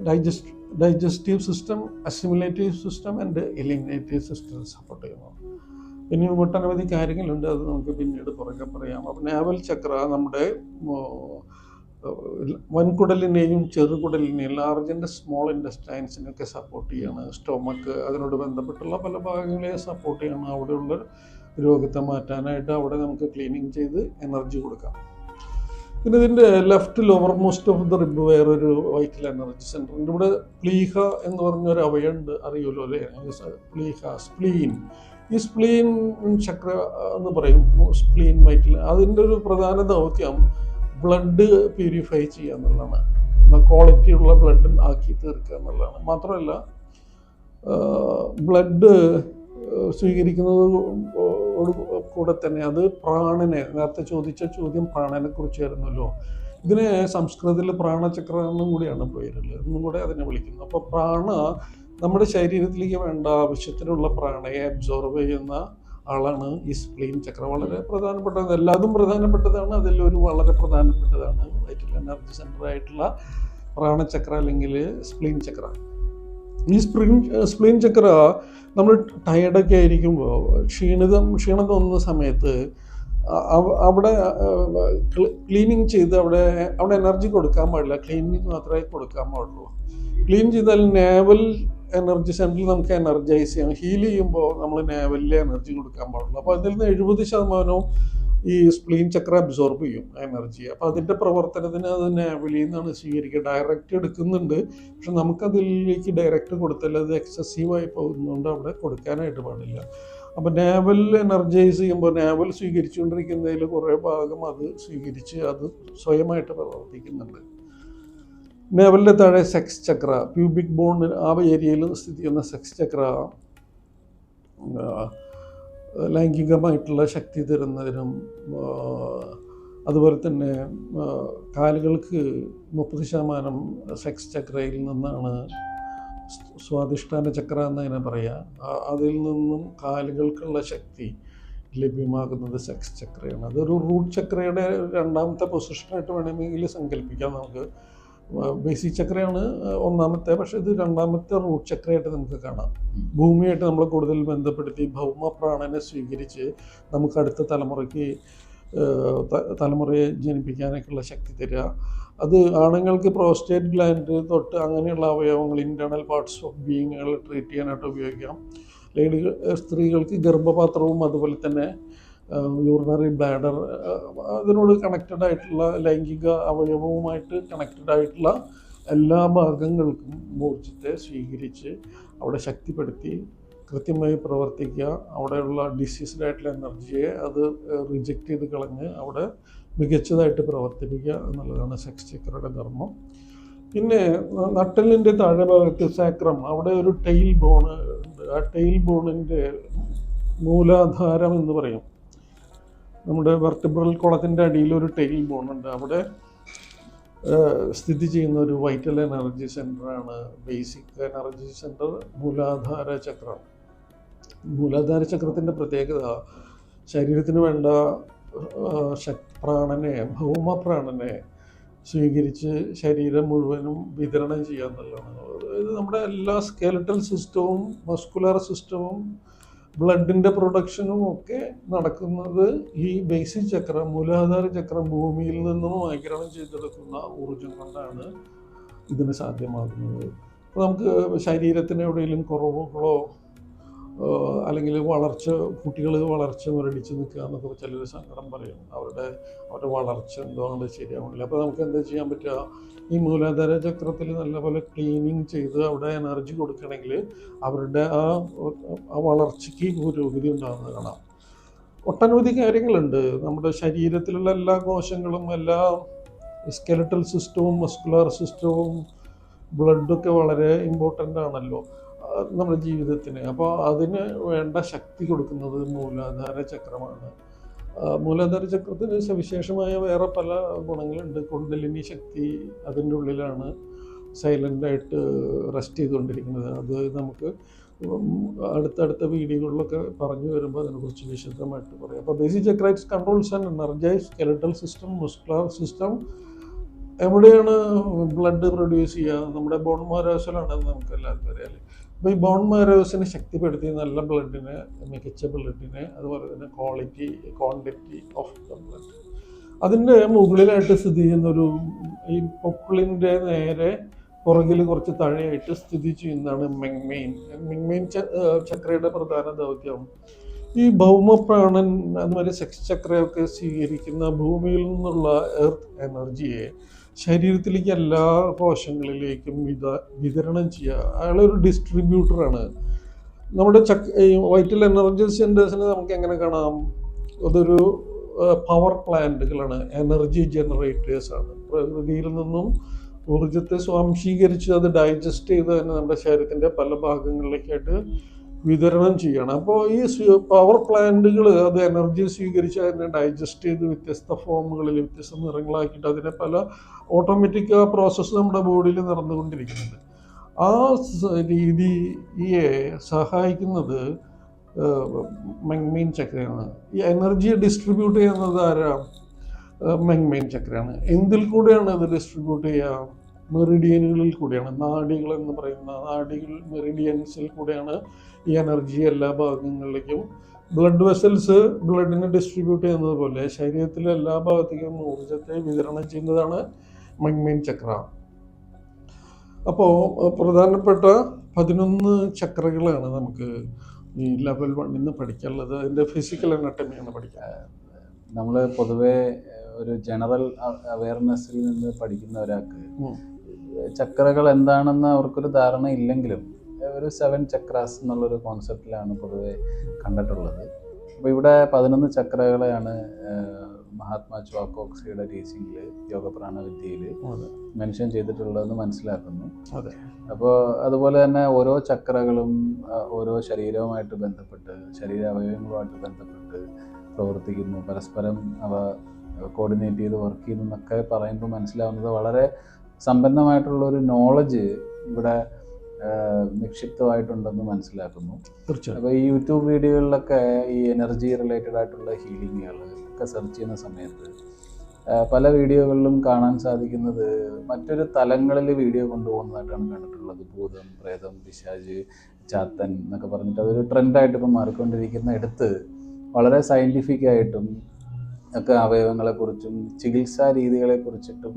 digest digestive system assimilative system and eliminative system support ചെയ്യുന്നു. പിന്നെ ഒട്ടനവധി കാര്യങ്ങളുണ്ട് അത് നമുക്ക് പിന്നീട് പുറകെ പറയാം. അപ്പം നാവൽ ചക്ര നമ്മുടെ വൻകുടലിനെയും ചെറുകുടലിനെയും ലാർജ് ആൻഡ് സ്മോൾ ഇൻഡസ്റ്റൈൻസിനൊക്കെ സപ്പോർട്ട് ചെയ്യാണ്. സ്റ്റൊമക്ക് അതിനോട് ബന്ധപ്പെട്ടുള്ള പല ഭാഗങ്ങളെയും സപ്പോർട്ട് ചെയ്യണം. അവിടെയുള്ള രോഗത്തെ മാറ്റാനായിട്ട് അവിടെ നമുക്ക് ക്ലീനിങ് ചെയ്ത് എനർജി കൊടുക്കാം. പിന്നെ ഇതിന്റെ left lowermost of the rib വേറൊരു വൈറ്റൽ എനർജി സെന്റർ ഉണ്ട്. ഇവിടെ പ്ലീഹ എന്ന് പറഞ്ഞൊരു അവയുണ്ട്. അറിയുമല്ലോ അല്ലേ? പ്ലീഹ സ്പ്ലീൻ ഈ സ്പ്ലീൻ ചക്ര എന്ന് പറയും. സ്പ്ലീൻ വൈറ്റൽ അതിന്റെ ഒരു പ്രധാന ദൗത്യം ബ്ലഡ് പ്യൂരിഫൈ ചെയ്യുക എന്നുള്ളതാണ്. ക്വാളിറ്റി ഉള്ള ബ്ലഡ് ആക്കി തീർക്കുക എന്നുള്ളതാണ്. മാത്രമല്ല ബ്ലഡ് സ്വീകരിക്കുന്നത് കൂടെ തന്നെ അത് പ്രാണനെ നേരത്തെ ചോദിച്ച ചോദ്യം പ്രാണനെ കുറിച്ചായിരുന്നല്ലോ. ഇതിനെ സംസ്കൃതത്തിൽ പ്രാണചക്ര എന്നും കൂടിയാണ് പേരുള്ളത് എന്നും കൂടെ അതിനെ വിളിക്കുന്നത് അപ്പോൾ പ്രാണ നമ്മുടെ ശരീരത്തിലേക്ക് വേണ്ട ആവശ്യത്തിനുള്ള പ്രാണയെ അബ്സോർവ് ചെയ്യുന്ന ആളാണ് ഈ സ്പ്ലീൻ ചക്രം. വളരെ പ്രധാനപ്പെട്ടത്. എല്ലാതും പ്രധാനപ്പെട്ടതാണ്. അതിലൊരു വളരെ പ്രധാനപ്പെട്ടതാണ്. വൈറ്റൽ എനർജി സെന്റർ ആയിട്ടുള്ള പ്രാണചക്ര അല്ലെങ്കിൽ സ്പ്ലീൻ ചക്ര. ഈ സ്പ്രീൻ സ്പ്ലിൻ ചക്ര നമ്മൾ ടയർഡൊക്കെ ആയിരിക്കുമ്പോൾ ക്ഷീണിതം ക്ഷീണം തോന്നുന്ന സമയത്ത് അവിടെ ക്ലീനിങ് ചെയ്ത് അവിടെ അവിടെ എനർജി കൊടുക്കാൻ പാടില്ല. ക്ലീനിങ് മാത്രമേ കൊടുക്കാൻ പാടുള്ളൂ. ക്ലീൻ ചെയ്താൽ നേവൽ എനർജി സെന്ററിൽ നമുക്ക് എനർജൈസ് ചെയ്യാം. ഹീൽ ചെയ്യുമ്പോൾ നമ്മൾ നേവലിലെ എനർജി കൊടുക്കാൻ പാടുള്ളൂ. അപ്പോൾ അതിൽ നിന്ന് എഴുപത് ശതമാനവും ഈ സ്പ്ലീൻ ചക്ര അബ്സോർബ് ചെയ്യും എനർജി അപ്പോൾ അതിന്റെ പ്രവർത്തനത്തിന് അത് വെളിയിൽ നിന്നാണ് സ്വീകരിക്കുക. ഡയറക്റ്റ് എടുക്കുന്നുണ്ട്. പക്ഷെ നമുക്കതിലേക്ക് ഡയറക്റ്റ് കൊടുത്താൽ അത് എക്സസീവായി പോകുന്നതുകൊണ്ട് അവിടെ കൊടുക്കാനായിട്ട് പാടില്ല. അപ്പോൾ നാവൽ എനർജൈസ് ചെയ്യുമ്പോൾ നാവൽ സ്വീകരിച്ചുകൊണ്ടിരിക്കുന്നതിൽ കുറേ ഭാഗം അത് സ്വീകരിച്ച് അത് സ്വയമായിട്ട് പ്രവർത്തിക്കുന്നുണ്ട്. നാവലിന്റെ താഴെ സെക്സ് ചക്ര പ്യൂബിക് ബോൺ ആ ഏരിയയിൽ സ്ഥിതി ചെയ്യുന്ന സെക്സ് ചക്ര ലൈംഗികമായിട്ടുള്ള ശക്തി തരുന്നതിനും അതുപോലെ തന്നെ കാലുകൾക്ക് മുപ്പത് ശതമാനം സെക്സ് ചക്രയിൽ നിന്നാണ് സ്വാധിഷ്ഠാന ചക്ര എന്നതിനെ പറയാം. ആ- അതിൽ നിന്നും കാലുകൾക്കുള്ള ശക്തി ലഭ്യമാകുന്നത് സെക്സ് ചക്രയാണ്. അതൊരു റൂട്ട് ചക്രയുടെ രണ്ടാമത്തെ പൊസിഷനായിട്ട് വേണമെങ്കിൽ സങ്കല്പിക്കാം നമുക്ക്. ബേസിക് ചക്രയാണ് ഒന്നാമത്തെ. പക്ഷെ ഇത് രണ്ടാമത്തെ റൂട്ട് ചക്രയായിട്ട് നമുക്ക് കാണാം. ഭൂമിയായിട്ട് നമ്മൾ കൂടുതൽ ബന്ധപ്പെടുത്തി ഭൗമ പ്രാണനെ സ്വീകരിച്ച് നമുക്ക് അടുത്ത തലമുറയ്ക്ക് തലമുറയെ ജനിപ്പിക്കാനൊക്കെയുള്ള ശക്തി തരിക. അത് ആണുങ്ങൾക്ക് പ്രോസ്റ്റേറ്റ് ഗ്ലാൻഡ് തൊട്ട് അങ്ങനെയുള്ള അവയവങ്ങൾ ഇന്റേർണൽ പാർട്സ് ഓഫ് ബീയിങ്ങുകൾ ട്രീറ്റ് ചെയ്യാനായിട്ട് ഉപയോഗിക്കാം. ലേഡികൾ സ്ത്രീകൾക്ക് ഗർഭപാത്രവും അതുപോലെ തന്നെ യൂറിനറി ബ്ലാഡർ അതിനോട് കണക്റ്റഡ് ആയിട്ടുള്ള ലൈംഗിക അവയവവുമായിട്ട് കണക്റ്റഡ് ആയിട്ടുള്ള എല്ലാ ഭാഗങ്ങൾക്കും ഊർജത്തെ സ്വീകരിച്ച് അവിടെ ശക്തിപ്പെടുത്തി കൃത്യമായി പ്രവർത്തിക്കുക. അവിടെയുള്ള ഡിസീസ്ഡ് ആയിട്ടുള്ള എനർജിയെ അത് റിജക്റ്റ് ചെയ്ത് കളഞ്ഞ് അവിടെ മികച്ചതായിട്ട് പ്രവർത്തിപ്പിക്കുക എന്നുള്ളതാണ് സെക്സ് ചക്രയുടെ ധർമ്മം. പിന്നെ നട്ടലിന്റെ താഴെ ഭാഗത്ത് സാക്രം അവിടെ ഒരു ടെയിൽ ബോൺ ഉണ്ട്. ആ ടെയിൽ ബോണിന്റെ മൂലാധാരം എന്ന് പറയും. നമ്മുടെ വെർട്ടിബ്രൽ കുളത്തിന്റെ അടിയിൽ ഒരു ടെയിൽ ബോൺ ഉണ്ട്. അവിടെ സ്ഥിതി ചെയ്യുന്ന ഒരു വൈറ്റൽ എനർജി സെന്ററാണ് ബേസിക് എനർജി സെന്റർ മൂലാധാര ചക്രം. മൂലാധാര ചക്രത്തിന്റെ പ്രത്യേകത ശരീരത്തിന് വേണ്ട പ്രാണനെ ഭൗമ പ്രാണനെ സ്വീകരിച്ച് ശരീരം മുഴുവനും വിതരണം ചെയ്യാന്നുള്ളതാണ് അതായത് നമ്മുടെ എല്ലാ സ്കെലറ്റൽ സിസ്റ്റവും മസ്കുലർ സിസ്റ്റവും ബ്ലഡിന്റെ പ്രൊഡക്ഷനും ഒക്കെ നടക്കുന്നത് ഈ ബേസിക് ചക്രം മൂലാധാര ചക്രം ഭൂമിയിൽ നിന്നും ആഗിരണം ചെയ്തെടുക്കുന്ന ഊർജം കൊണ്ടാണ് ഇതിന് സാധ്യമാകുന്നത്. നമുക്ക് ശരീരത്തിന് എവിടെയെങ്കിലും കുറവുകളോ അല്ലെങ്കിൽ വളർച്ച കുട്ടികൾ വളർച്ച മുരടിച്ച് നിൽക്കുക എന്നൊക്കെ ചിലർ സങ്കടം പറയും. അവരുടെ അവരുടെ വളർച്ച എന്തോ അങ്ങനെ ശരിയാവുന്നില്ല അപ്പോൾ നമുക്ക് എന്താ ചെയ്യാൻ പറ്റുക? ഈ മൂലാധാര ചക്രത്തിൽ നല്ലപോലെ ക്ലീനിങ് ചെയ്ത് അവിടെ എനർജി കൊടുക്കണമെങ്കിൽ അവരുടെ ആ ആ വളർച്ചയ്ക്ക് പുരോഗതി ഉണ്ടാകുന്നത് കാണാം. ഒട്ടനവധി കാര്യങ്ങളുണ്ട്. നമ്മുടെ ശരീരത്തിലുള്ള എല്ലാ കോശങ്ങളും എല്ലാ സ്കെലറ്റൽ സിസ്റ്റവും മസ്കുലർ സിസ്റ്റവും ബ്ലഡൊക്കെ വളരെ ഇമ്പോർട്ടന്റ് ആണല്ലോ. നമ്മുടെ ജീവിതത്തിന്. അപ്പോൾ അതിന് വേണ്ട ശക്തി കൊടുക്കുന്നത് മൂലാധാര ചക്രമാണ്. മൂലാധാര ചക്രത്തിന് സവിശേഷമായ വേറെ പല ഗുണങ്ങളുണ്ട്. കുണ്ടലിനി ശക്തി അതിന്റെ ഉള്ളിലാണ് സൈലന്റായിട്ട് റെസ്റ്റ് ചെയ്തുകൊണ്ടിരിക്കുന്നത്. അത് നമുക്ക് അടുത്തടുത്ത വീഡിയോകളിലൊക്കെ പറഞ്ഞു വരുമ്പോൾ അതിനെക്കുറിച്ച് വിശദമായിട്ട് പറയാം. അപ്പോൾ basic chakra it's controls and energise skeletal system muscular system എവിടെയാണ് ബ്ലഡ് പ്രൊഡ്യൂസ് ചെയ്യുക? നമ്മുടെ ബോൺ മോരാശലാണ് നമുക്ക് എല്ലാവർക്കും അറിയാം അപ്പോൾ ഈ ബോൺ മാരോസിനെ ശക്തിപ്പെടുത്തി നല്ല ബ്ലഡിന് മികച്ച ബ്ലഡിന് അതുപോലെ തന്നെ quality quantity of the blood അതിന്റെ മുകളിലായിട്ട് സ്ഥിതി ചെയ്യുന്ന ഒരു ഈ പൊക്കിളിന്റെ നേരെ പുറകിൽ കുറച്ച് താഴെയായിട്ട് സ്ഥിതി ചെയ്യുന്നതാണ് മെങ്മെയിൻ മെങ്മെയിൻ ചക്രയുടെ പ്രധാന ദൗത്യം. ഈ ഭൗമപ്രാണൻ അതുമാതിരി സെക്സ് ചക്രയൊക്കെ സ്വീകരിക്കുന്ന ഭൂമിയിൽ നിന്നുള്ള എർത്ത് എനർജിയെ ശരീരത്തിലേക്ക് എല്ലാ കോശങ്ങളിലേക്കും വിത വിതരണം ചെയ്യുക. അയാളൊരു ഡിസ്ട്രിബ്യൂട്ടറാണ് നമ്മുടെ ചക്ക വൈറ്റൽ എനർജി സെന്റേഴ്സിനെ നമുക്ക് എങ്ങനെ കാണാം? അതൊരു പവർ പ്ലാന്റുകളാണ് എനർജി ജനറേറ്റേഴ്സ് ആണ്. പ്രകൃതിയിൽ നിന്നും ഊർജത്തെ സ്വാംശീകരിച്ച് അത് ഡൈജസ്റ്റ് ചെയ്ത് തന്നെ നമ്മുടെ ശരീരത്തിന്റെ പല ഭാഗങ്ങളിലേക്കായിട്ട് വിതരണം ചെയ്യണം. അപ്പോൾ ഈ പവർ പ്ലാന്റുകൾ അത് എനർജി സ്വീകരിച്ച് അതിനെ ഡൈജസ്റ്റ് ചെയ്ത് വ്യത്യസ്ത ഫോമുകളിൽ വ്യത്യസ്ത നിറങ്ങളാക്കിയിട്ട് അതിനെ പല ഓട്ടോമാറ്റിക് ആ പ്രോസസ്സ് നമ്മുടെ ബോഡിയിൽ നടന്നുകൊണ്ടിരിക്കുന്നുണ്ട്. ആ രീതിയെ സഹായിക്കുന്നത് മെങ്മെയിൻ ചക്രയാണ്. ഈ എനർജി ഡിസ്ട്രിബ്യൂട്ട് ചെയ്യുന്നത് ആരാ? മെങ്മെയിൻ ചക്രയാണ്. എന്തിൽ കൂടെയാണ് ഇത് ഡിസ്ട്രിബ്യൂട്ട് ചെയ്യുക മെറിഡിയനുകളിൽ കൂടെയാണ്. നാഡികൾ എന്ന് പറയുന്ന നാഡികൾ മെറിഡിയൻസിൽ കൂടെയാണ് ഈ എനർജി എല്ലാ ഭാഗങ്ങളിലേക്കും ബ്ലഡ് വെസൽസ് ബ്ലഡിനെ ഡിസ്ട്രിബ്യൂട്ട് ചെയ്യുന്നത് പോലെ ശരീരത്തിലെ എല്ലാ ഭാഗത്തേക്കും ഊർജത്തെ വിതരണം ചെയ്യുന്നതാണ് മങ്മീൻ ചക്ര അപ്പോൾ പ്രധാനപ്പെട്ട പതിനൊന്ന് ചക്രകളാണ് നമുക്ക് ഈ ലെവൽ വണ്ണിൽ നിന്ന് പഠിക്കാനുള്ളത്. അതിന്റെ ഫിസിക്കൽ അനട്ടമിയാണ് പഠിക്കാൻ. നമ്മൾ പൊതുവേ ഒരു ജനറൽ അവയർനെസ്സിൽ നിന്ന് പഠിക്കുന്ന ഒരാൾക്ക്. ചക്രകൾ എന്താണെന്ന് അവർക്കൊരു ധാരണ ഇല്ലെങ്കിലും ഒരു സെവൻ ചക്രാസ് എന്നുള്ളൊരു കോൺസെപ്റ്റിലാണ് പൊതുവെ കണ്ടിട്ടുള്ളത്. അപ്പോൾ ഇവിടെ പതിനൊന്ന് ചക്രകളെയാണ് മഹാത്മാ ചുവാക്കോക്സിയുടെ ടീച്ചിങ്ങിൽ യോഗപ്രാണ വിദ്യയിൽ മെൻഷൻ ചെയ്തിട്ടുള്ളതെന്ന് മനസ്സിലാക്കുന്നു. അപ്പോൾ അതുപോലെ തന്നെ ഓരോ ചക്രകളും ഓരോ ശരീരവുമായിട്ട് ബന്ധപ്പെട്ട് ശരീര അവയവങ്ങളുമായിട്ട് ബന്ധപ്പെട്ട് പ്രവർത്തിക്കുന്നു. പരസ്പരം അവ കോർഡിനേറ്റ് ചെയ്ത് വർക്ക് ചെയ്യുന്നു എന്നൊക്കെ പറയുമ്പോൾ മനസ്സിലാവുന്നത് വളരെ സമ്പന്നമായിട്ടുള്ള ഒരു നോളജ് ഇവിടെ നിക്ഷിപ്തമായിട്ടുണ്ടെന്ന് മനസ്സിലാക്കുന്നു. തീർച്ചയായും അപ്പോൾ ഈ യൂട്യൂബ് വീഡിയോകളിലൊക്കെ ഈ എനർജി റിലേറ്റഡ് ആയിട്ടുള്ള ഹീലിങ്ങുകൾ ഒക്കെ സെർച്ച് ചെയ്യുന്ന സമയത്ത് പല വീഡിയോകളിലും കാണാൻ സാധിക്കുന്നത് മറ്റൊരു തലങ്ങളിൽ വീഡിയോ കൊണ്ടുപോകുന്നതായിട്ടാണ് കണ്ടിട്ടുള്ളത്. ഭൂതം പ്രേതം പിശാജ് ചാത്തൻ എന്നൊക്കെ പറഞ്ഞിട്ട് അതൊരു ട്രെൻഡായിട്ട് ഇപ്പം മാറിക്കൊണ്ടിരിക്കുന്ന എടുത്ത് വളരെ സയന്റിഫിക് ആയിട്ടും ഒക്കെ അവയവങ്ങളെക്കുറിച്ചും ചികിത്സാ രീതികളെക്കുറിച്ചിട്ടും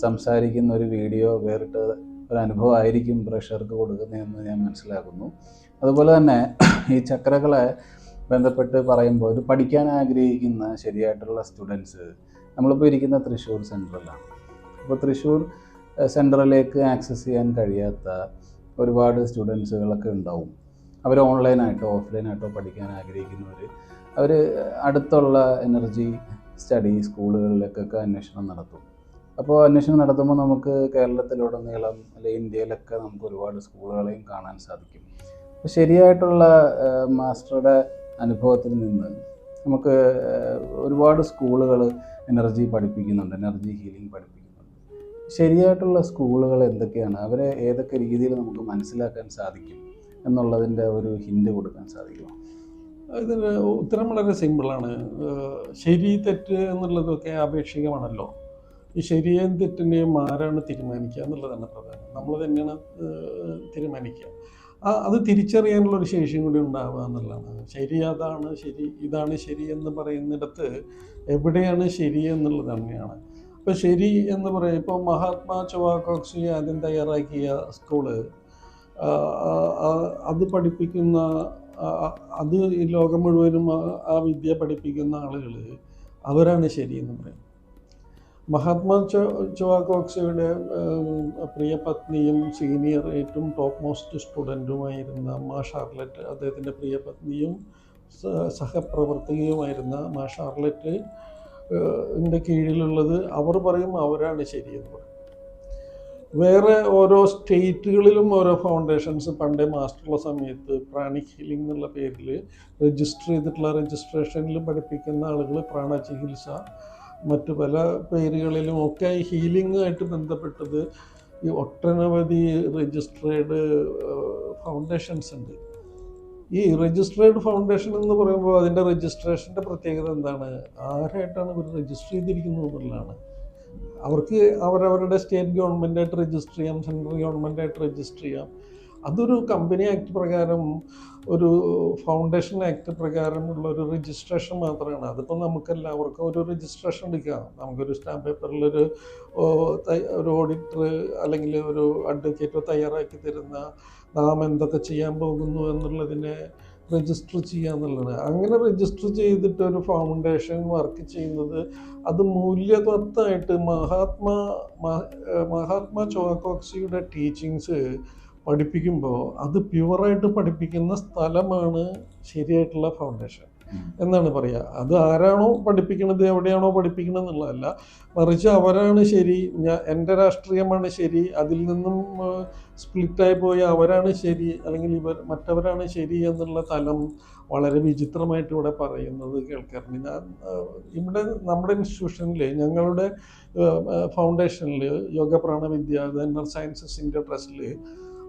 സംസാരിക്കുന്ന ഒരു വീഡിയോ വേറിട്ട ഒരു അനുഭവമായിരിക്കും പ്രേക്ഷകർക്ക് കൊടുക്കുന്നതെന്ന് ഞാൻ മനസ്സിലാക്കുന്നു. അതുപോലെ തന്നെ ഈ ചക്രകളെ ബന്ധപ്പെട്ട് പറയുമ്പോൾ ഇത് പഠിക്കാൻ ആഗ്രഹിക്കുന്ന ശരിയായിട്ടുള്ള സ്റ്റുഡൻസ് നമ്മളിപ്പോൾ ഇരിക്കുന്ന തൃശ്ശൂർ സെൻട്രലാണ്. അപ്പോൾ തൃശ്ശൂർ സെന്ററിലേക്ക് ആക്സസ് ചെയ്യാൻ കഴിയാത്ത ഒരുപാട് സ്റ്റുഡൻസുകളൊക്കെ ഉണ്ടാവും. അവർ ഓൺലൈനായിട്ടോ ഓഫ്ലൈനായിട്ടോ പഠിക്കാൻ ആഗ്രഹിക്കുന്നവർ അവർ അടുത്തുള്ള എനർജി സ്റ്റഡി സ്കൂളുകളിലേക്കൊക്കെ അന്വേഷണം നടത്തും. അപ്പോൾ അന്വേഷണം നടത്തുമ്പോൾ നമുക്ക് കേരളത്തിലുടനീളം അല്ലെങ്കിൽ ഇന്ത്യയിലൊക്കെ നമുക്ക് ഒരുപാട് സ്കൂളുകളെയും കാണാൻ സാധിക്കും. അപ്പോൾ ശരിയായിട്ടുള്ള മാസ്റ്ററുടെ അനുഭവത്തിൽ നിന്ന് നമുക്ക് ഒരുപാട് സ്കൂളുകൾ എനർജി പഠിപ്പിക്കുന്നുണ്ട് എനർജി ഹീലിംഗ് പഠിപ്പിക്കുന്നുണ്ട്. ശരിയായിട്ടുള്ള സ്കൂളുകൾ എന്തൊക്കെയാണ്? അവരെ ഏതൊക്കെ രീതിയിൽ നമുക്ക് മനസ്സിലാക്കാൻ സാധിക്കും എന്നുള്ളതിന്റെ ഒരു ഹിൻഡ് കൊടുക്കാൻ സാധിക്കുമോ? ഇതിന് ഉത്തരം വളരെ സിമ്പിളാണ്. ശരി തെറ്റ് എന്നുള്ളതൊക്കെ ആപേക്ഷികമാണല്ലോ. ഈ ശരിയെയും തെറ്റിനെയും ആരാണ് തീരുമാനിക്കുക എന്നുള്ളതാണ് പ്രധാനം. നമ്മൾ തന്നെയാണ് തീരുമാനിക്കുക. ആ അത് തിരിച്ചറിയാനുള്ള ഒരു ശേഷിയും കൂടി ഉണ്ടാവുക എന്നുള്ളതാണ്. ശരി അതാണ് ശരി ഇതാണ് ശരി എന്ന് പറയുന്നിടത്ത് എവിടെയാണ് ശരി എന്നുള്ളത് തന്നെയാണ്. അപ്പോൾ ശരി എന്ന് പറയും ഇപ്പോൾ മഹാത്മാ ചൊവാക്കോക്സി ആദ്യം തയ്യാറാക്കിയ സ്കൂൾ അത് പഠിപ്പിക്കുന്ന അത് ഈ ലോകം മുഴുവനും ആ വിദ്യ പഠിപ്പിക്കുന്ന ആളുകൾ അവരാണ് ശരിയെന്ന് പറയും മഹാത്മാ ചൊവാക്കോക്സയുടെ പ്രിയ പത്നിയും സീനിയർ ഏറ്റവും ടോപ്പ് മോസ്റ്റ് സ്റ്റുഡന്റുമായിരുന്ന മാ ഷാർലറ്റ് അദ്ദേഹത്തിന്റെ പ്രിയ പത്നിയും സഹപ്രവർത്തകയുമായിരുന്ന മാ ഷാർലറ്റ് ന്റെ കീഴിലുള്ളത് അവർ പറയും അവരാണ് ശരിയെന്ന് പറയും. വേറെ ഓരോ സ്റ്റേറ്റുകളിലും ഓരോ ഫൗണ്ടേഷൻസ് പണ്ടേ മാസ്റ്ററുള്ള സമയത്ത് പ്രാണിക് ഹീലിംഗ് എന്നുള്ള പേരിൽ രജിസ്റ്റർ ചെയ്തിട്ടുള്ള രജിസ്ട്രേഷനിൽ പഠിപ്പിക്കുന്ന ആളുകൾ പ്രാണചികിത്സ മറ്റു പല പേരുകളിലും ഒക്കെ ഈ ഹീലിംഗുമായിട്ട് ബന്ധപ്പെട്ടത് ഈ ഒട്ടനവധി രജിസ്ട്രേഡ് ഫൗണ്ടേഷൻസ് ഉണ്ട്. ഈ രജിസ്ട്രേഡ് ഫൗണ്ടേഷൻ എന്ന് പറയുമ്പോൾ അതിന്റെ രജിസ്ട്രേഷന്റെ പ്രത്യേകത എന്താണ്? ആരായിട്ടാണ് ഇവർ രജിസ്റ്റർ ചെയ്തിരിക്കുന്നത് എന്നുള്ളതാണ്. അവർക്ക് അവരവരുടെ സ്റ്റേറ്റ് ഗവൺമെന്റായിട്ട് രജിസ്റ്റർ ചെയ്യാം സെൻട്രൽ ഗവൺമെന്റായിട്ട് രജിസ്റ്റർ ചെയ്യാം. അതൊരു കമ്പനി ആക്ട് പ്രകാരം ഒരു ഫൗണ്ടേഷൻ ആക്ട് പ്രകാരമുള്ള ഒരു രജിസ്ട്രേഷൻ മാത്രമാണ്. അതിപ്പോൾ നമുക്ക് എല്ലാവർക്കും ഒരു രജിസ്ട്രേഷൻ എടുക്കാം. നമുക്കൊരു സ്റ്റാമ്പ് പേപ്പറിലൊരു ഒരു ഓഡിറ്റർ അല്ലെങ്കിൽ ഒരു അഡ്വക്കേറ്റോ തയ്യാറാക്കി തരുന്ന നാം എന്തൊക്കെ ചെയ്യാൻ പോകുന്നു എന്നുള്ളതിനെ രജിസ്റ്റർ ചെയ്യുക എന്നുള്ളതാണ്. അങ്ങനെ രജിസ്റ്റർ ചെയ്തിട്ട് ഒരു ഫൗണ്ടേഷൻ വർക്ക് ചെയ്യുന്നത് അത് മൂല്യതത്വമായിട്ട് മഹാത്മാ മഹാത്മാ ചോക്കോക്സിയുടെ ടീച്ചിങ്സ് പഠിപ്പിക്കുമ്പോൾ അത് പ്യുവറായിട്ട് പഠിപ്പിക്കുന്ന സ്ഥലമാണ് ശരിയായിട്ടുള്ള ഫൗണ്ടേഷൻ എന്നാണ് പറയുക അത് ആരാണോ പഠിപ്പിക്കുന്നത് എവിടെയാണോ പഠിപ്പിക്കുന്നത് എന്നുള്ളതല്ല മറിച്ച് അവരാണ് ശരി ഞാൻ എന്റെ രാഷ്ട്രീയമാണ് ശരി അതിൽ നിന്നും സ്പ്ലിറ്റായി പോയ അവരാണ് ശരി അല്ലെങ്കിൽ ഇവർ മറ്റവരാണ് ശരി എന്നുള്ള തലം വളരെ വിചിത്രമായിട്ട് ഇവിടെ പറയുന്നത് കേൾക്കാറുണ്ട്. ഞാൻ ഇവിടെ നമ്മുടെ ഇൻസ്റ്റിറ്റ്യൂഷനിൽ ഞങ്ങളുടെ ഫൗണ്ടേഷനിൽ യോഗ പ്രാണവിദ്യ ഇന്നർ സയൻസസിന്റെ ട്രസ്റ്റിൽ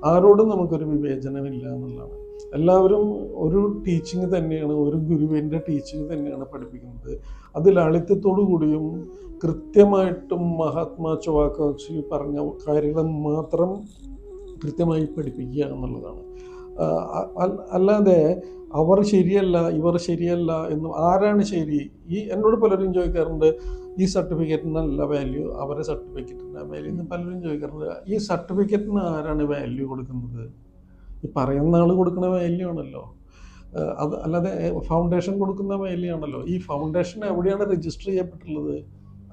ആരോടും നമുക്കൊരു വിവേചനമില്ല എന്നുള്ളതാണ്. എല്ലാവരും ഒരു ടീച്ചിങ് തന്നെയാണ് ഒരു ഗുരുവിന്റെ ടീച്ചിങ് തന്നെയാണ് പഠിപ്പിക്കുന്നത്. അത് ലാളിത്യത്തോടു കൂടിയും കൃത്യമായിട്ടും മഹാത്മാ ചൊവാക്കോക്സി പറഞ്ഞ കാര്യങ്ങൾ മാത്രം കൃത്യമായി പഠിപ്പിക്കുക എന്നുള്ളതാണ്. അല്ലാതെ അവർ ശരിയല്ല ഇവർ ശരിയല്ല എന്ന് ആരാണ് ശരി? ഈ എന്നോട് പലരും ചോദിക്കാറുണ്ട് ഈ സർട്ടിഫിക്കറ്റിനല്ല വാല്യൂ അവരെ സർട്ടിഫിക്കറ്റിന് വാല്യൂ എന്ന് പലരും ചോദിക്കാറുണ്ട്. ഈ സർട്ടിഫിക്കറ്റിന് ആരാണ് വാല്യൂ കൊടുക്കുന്നത്? ഈ പറയുന്ന ആൾ കൊടുക്കുന്ന വാല്യൂ ആണല്ലോ. അത് അല്ലാതെ ഫൗണ്ടേഷൻ കൊടുക്കുന്ന വാല്യൂ ആണല്ലോ. ഈ ഫൗണ്ടേഷൻ എവിടെയാണ് രജിസ്റ്റർ ചെയ്യപ്പെട്ടുള്ളത്?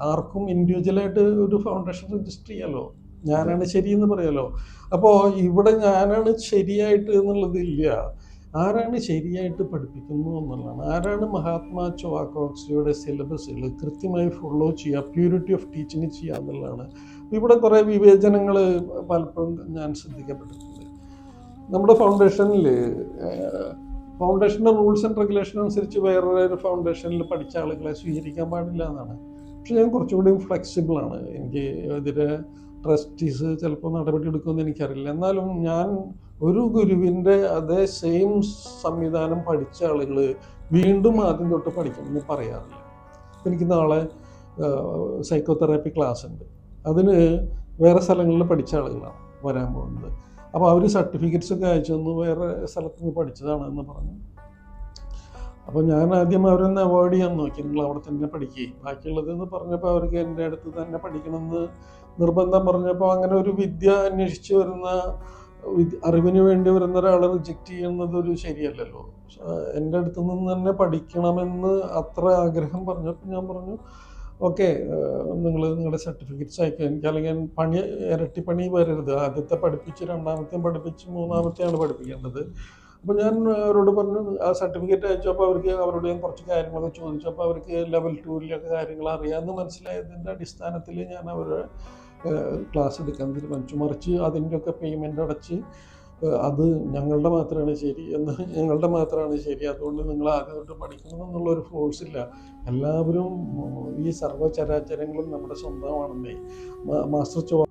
ആർക്കും ഇൻഡിവിജ്വലായിട്ട് ഒരു ഫൗണ്ടേഷൻ രജിസ്റ്റർ ചെയ്യാലോ? ഞാനാണ് ശരി എന്ന് പറയാലോ? അപ്പോ ഇവിടെ ഞാനാണ് ശരിയായിട്ട് എന്നുള്ളതില്ല ആരാണ് ശരിയായിട്ട് പഠിപ്പിക്കുന്നു എന്നുള്ളതാണ്. ആരാണ് മഹാത്മാ ചൊവാക്കോക്സിയുടെ സിലബസിൽ കൃത്യമായി ഫോളോ ചെയ്യുക പ്യൂരിറ്റി ഓഫ് ടീച്ചിങ് ചെയ്യുക എന്നുള്ളതാണ്. ഇവിടെ കുറേ വിവേചനങ്ങൾ പലപ്പോഴും ഞാൻ ശ്രദ്ധിക്കപ്പെട്ടിട്ടുണ്ട്. നമ്മുടെ ഫൗണ്ടേഷനിൽ ഫൗണ്ടേഷന്റെ റൂൾസ് ആൻഡ് റെഗുലേഷൻ അനുസരിച്ച് വേറെ ഒരു ഫൗണ്ടേഷനിൽ പഠിച്ച ആളുകളെ സ്വീകരിക്കാൻ പാടില്ല എന്നാണ്. പക്ഷെ ഞാൻ കുറച്ചുകൂടി ഫ്ലെക്സിബിൾ ആണ്. എനിക്ക് ഇതിലെ ട്രസ്റ്റീസ് ചിലപ്പോൾ നടപടി എടുക്കുമെന്ന് എനിക്കറിയില്ല. എന്നാലും ഞാൻ ഒരു ഗുരുവിന്റെ അതേ സെയിം സംവിധാനം പഠിച്ച ആളുകൾ വീണ്ടും ആദ്യം തൊട്ട് പഠിക്കണമെന്ന് പറയാറില്ല. എനിക്ക് നാളെ സൈക്കോതെറാപ്പി ക്ലാസ് ഉണ്ട്. അതിന് വേറെ സ്ഥലങ്ങളിൽ പഠിച്ച ആളുകളാണ് വരാൻ പോകുന്നത്. അപ്പോൾ അവർ സർട്ടിഫിക്കറ്റ്സ് ഒക്കെ അയച്ചു തന്നു വേറെ സ്ഥലത്ത് നിന്ന് പഠിച്ചതാണ് എന്ന് പറഞ്ഞു. അപ്പോൾ ഞാൻ ആദ്യം അവരൊന്ന് അവോയ്ഡ് ചെയ്യാൻ നോക്കി. നിങ്ങൾ അവിടെ തന്നെ പഠിക്കുകയും ബാക്കിയുള്ളതെന്ന് പറഞ്ഞപ്പോൾ അവർക്ക് എന്റെ അടുത്ത് തന്നെ പഠിക്കണമെന്ന് നിർബന്ധം പറഞ്ഞപ്പോൾ അങ്ങനെ ഒരു വിദ്യ അന്വേഷിച്ച് വരുന്ന അറിവിന് വേണ്ടി വരുന്ന ഒരാളെ റിജക്റ്റ് ചെയ്യുന്നത് ഒരു ശരിയല്ലല്ലോ. എന്റെ അടുത്ത് നിന്ന് തന്നെ പഠിക്കണമെന്ന് അത്ര ആഗ്രഹം പറഞ്ഞപ്പോൾ ഞാൻ പറഞ്ഞു ഓക്കെ നിങ്ങൾ നിങ്ങളുടെ സർട്ടിഫിക്കറ്റ്സ് അയക്കുക എനിക്ക് അല്ലെങ്കിൽ പണി ഇരട്ടി പണി വരരുത്. ആദ്യത്തെ പഠിപ്പിച്ച് രണ്ടാമത്തെയും പഠിപ്പിച്ച് മൂന്നാമത്തെയാണ് പഠിപ്പിക്കേണ്ടത്. അപ്പോൾ ഞാൻ അവരോട് പറഞ്ഞു ആ സർട്ടിഫിക്കറ്റ് അയച്ചപ്പോൾ അവർക്ക് അവരോട് ഞാൻ കുറച്ച് കാര്യങ്ങളൊക്കെ ചോദിച്ചപ്പോൾ അവർക്ക് ലെവൽ ടൂവിലൊക്കെ കാര്യങ്ങൾ അറിയാമെന്ന് മനസ്സിലായതിന്റെ അടിസ്ഥാനത്തിൽ ഞാൻ അവരെ ക്ലാസ് എടുക്കാൻ തീരുമാനിച്ചു മറിച്ച് അതിന്റെയൊക്കെ പേയ്മെന്റ് അടച്ച് അത് ഞങ്ങളുടെ മാത്രമാണ് ശരി എന്ന് ഞങ്ങളുടെ മാത്രമാണ് ശരി. അതുകൊണ്ട് നിങ്ങൾ ആദ്യമായിട്ട് പഠിക്കണം എന്നുള്ളൊരു ഫോഴ്സ് ഇല്ല. എല്ലാവരും ഈ സർവചരാചരങ്ങളും നമ്മുടെ സ്വന്തമാണെന്നേ. മാസ്റ്റർ ചോ